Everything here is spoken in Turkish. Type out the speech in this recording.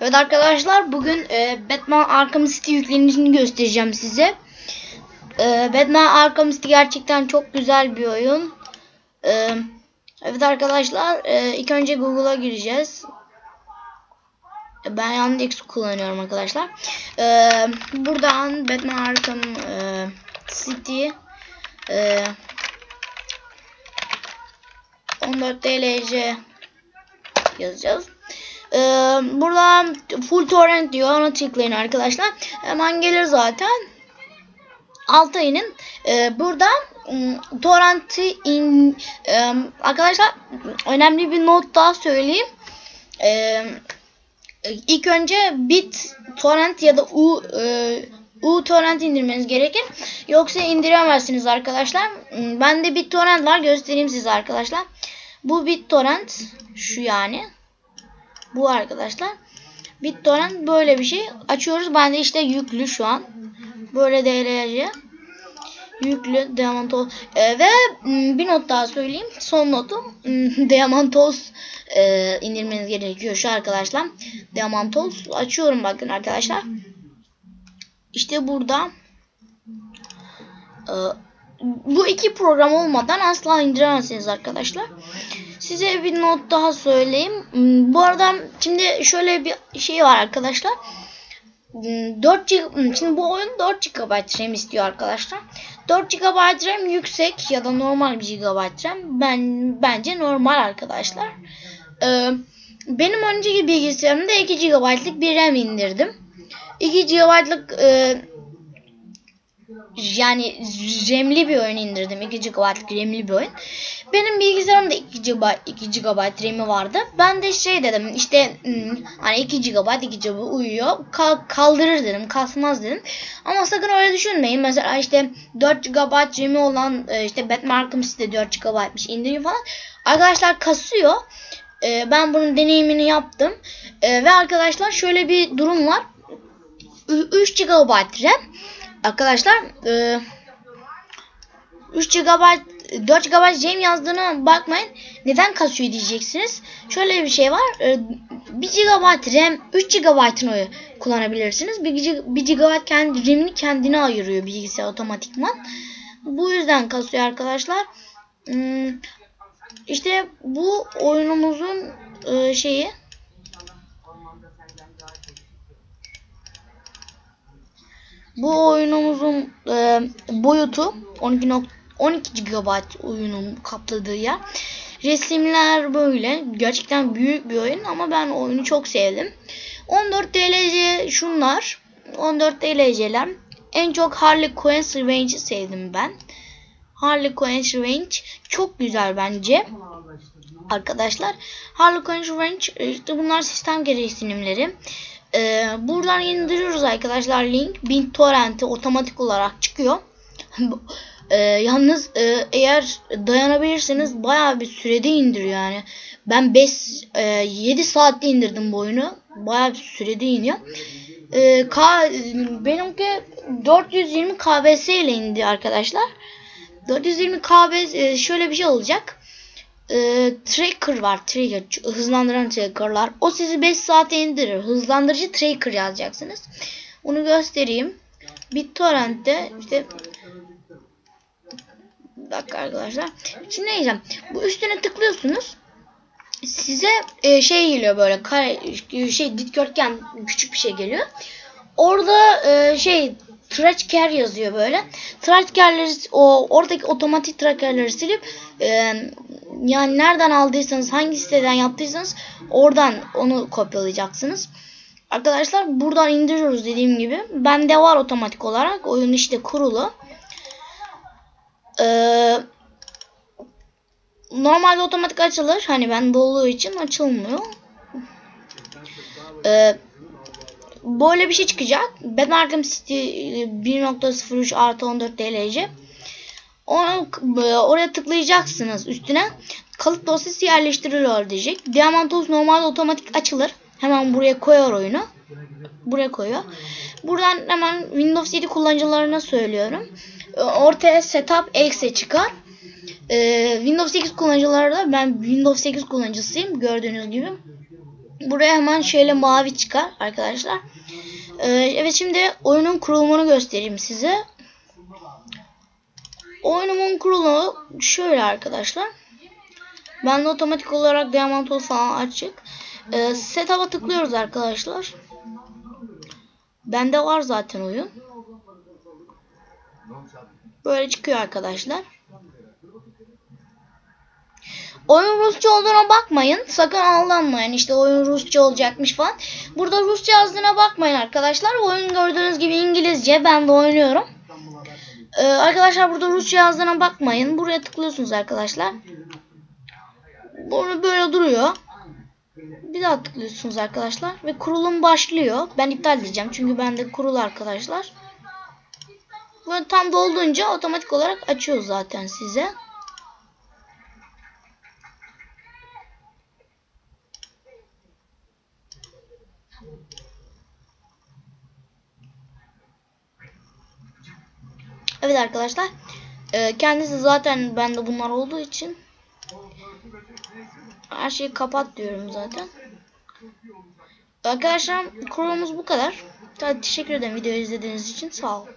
Evet arkadaşlar bugün e, Batman Arkham City yüklenişini göstereceğim size. E, Batman Arkham City gerçekten çok güzel bir oyun. E, evet arkadaşlar e, ilk önce Google'a gireceğiz. Ben Yandex kullanıyorum arkadaşlar. E, buradan Batman Arkham e, City e, 14 TLC yazacağız. Ee, burada full torrent diyor. Ona tıklayın arkadaşlar. Hemen gelir zaten. Alt ayının e, burada ım, torrenti in e, arkadaşlar önemli bir not daha söyleyeyim. E, ilk önce bit torrent ya da u e, u torrent indirmeniz gerekir. Yoksa indiremezsiniz arkadaşlar. Bende bit torrent var. Göstereyim size arkadaşlar. Bu BitTorrent şu yani. Bu arkadaşlar. BitTorrent böyle bir şey. Açıyoruz. Bende işte yüklü şu an. Böyle DLC. Yüklü Diamantos. Ee, ve bir not daha söyleyeyim. Son notum. Diamantos e, indirmeniz gerekiyor şu arkadaşlar. Diamantos. Açıyorum bakın arkadaşlar. İşte burada. Ee, bu iki program olmadan asla indiremezsiniz arkadaşlar. Size bir not daha söyleyeyim. Bu arada şimdi şöyle bir şey var arkadaşlar. 4 GB, şimdi bu oyun 4 GB RAM istiyor arkadaşlar. 4 GB RAM yüksek ya da normal 1 GB RAM. Ben bence normal arkadaşlar. Ee, benim önceki bilgisayarımda 2 GB'lık bir RAM indirdim. 2 GB'lık e, yani RAM'li bir oyun indirdim. 2 GB'lık RAM'li bir oyun. Benim bilgisayarımda 2 GB 2 GB RAM'i vardı. Ben de şey dedim işte hani 2 GB 2 GB uyuyor. kaldırır dedim. Kasmaz dedim. Ama sakın öyle düşünmeyin. Mesela işte 4 GB RAM'i olan işte Batman Arkham City 4 GB'mış indiriyor falan. Arkadaşlar kasıyor. Ben bunun deneyimini yaptım. Ve arkadaşlar şöyle bir durum var. 3 GB RAM Arkadaşlar e, 3 GB 4 GB RAM yazdığına bakmayın. Neden kasıyor diyeceksiniz. Şöyle bir şey var. E, 1 GB RAM 3 GB'ın oyu kullanabilirsiniz. 1 GB kendi RAM'ini kendine ayırıyor bilgisayar otomatikman. Bu yüzden kasıyor arkadaşlar. Hmm, işte bu oyunumuzun e, şeyi Bu oyunumuzun e, boyutu 12, 12 GB oyunun kapladığı yer. Resimler böyle. Gerçekten büyük bir oyun ama ben oyunu çok sevdim. 14 DLC şunlar. 14 DLC'ler. En çok Harley Quinn's Revenge'i sevdim ben. Harley Quinn's Revenge çok güzel bence. Arkadaşlar Harley Quinn's Revenge işte bunlar sistem gereksinimleri. Ee, buradan indiriyoruz arkadaşlar link. BitTorrent'e otomatik olarak çıkıyor. ee, yalnız e, eğer dayanabilirseniz bayağı bir sürede indiriyor yani. Ben 5 e, 7 saatte indirdim bu oyunu. Bayağı bir sürede iniyor. Ee, K, benimki 420 KBS ile indi arkadaşlar. 420 KBS e, şöyle bir şey olacak e, tracker var. Trigger hızlandıran trackerlar. O sizi 5 saate indirir. Hızlandırıcı tracker yazacaksınız. Onu göstereyim. BitTorrent'te işte dakika arkadaşlar. Şimdi ne diyeceğim? Bu üstüne tıklıyorsunuz. Size e, şey geliyor böyle kare şey dikdörtgen küçük bir şey geliyor. Orada e, şey tracker yazıyor böyle. Tracker'leri o oradaki otomatik tracker'leri silip e, yani nereden aldıysanız hangi siteden yaptıysanız oradan onu kopyalayacaksınız. Arkadaşlar buradan indiriyoruz dediğim gibi. Bende var otomatik olarak. Oyun işte kurulu. Ee, normalde otomatik açılır. Hani ben olduğu için açılmıyor. Ee, böyle bir şey çıkacak. Batman Arkham City 1.03 artı 14 DLC. Onu, oraya tıklayacaksınız üstüne. Kalıp dosyası yerleştiriliyor diyecek. Diamantos normalde otomatik açılır. Hemen buraya koyar oyunu. Buraya koyuyor. Buradan hemen Windows 7 kullanıcılarına söylüyorum. Ortaya Setup Exe çıkar. Ee, Windows 8 kullanıcıları da ben Windows 8 kullanıcısıyım gördüğünüz gibi. Buraya hemen şöyle mavi çıkar arkadaşlar. Evet şimdi oyunun kurulumunu göstereyim size. Oyunumun kurulumu şöyle arkadaşlar. Ben de otomatik olarak Diamond Tool falan açık. Ee, setup'a tıklıyoruz arkadaşlar. Bende var zaten oyun. Böyle çıkıyor arkadaşlar. Oyun Rusça olduğuna bakmayın. Sakın aldanmayın. İşte oyun Rusça olacakmış falan. Burada Rusça yazdığına bakmayın arkadaşlar. Oyun gördüğünüz gibi İngilizce. Ben de oynuyorum. Ee, arkadaşlar burada Rusça yazdığına bakmayın. Buraya tıklıyorsunuz arkadaşlar. Bunu böyle duruyor. Bir daha tıklıyorsunuz arkadaşlar. Ve kurulum başlıyor. Ben iptal edeceğim. Çünkü bende kurul arkadaşlar. Böyle tam dolduğunca otomatik olarak açıyor zaten size. Evet arkadaşlar. Ee, kendisi zaten bende bunlar olduğu için her şeyi kapat diyorum zaten. Arkadaşlar kurulumuz bu kadar. Teşekkür ederim videoyu izlediğiniz için. Sağ olun.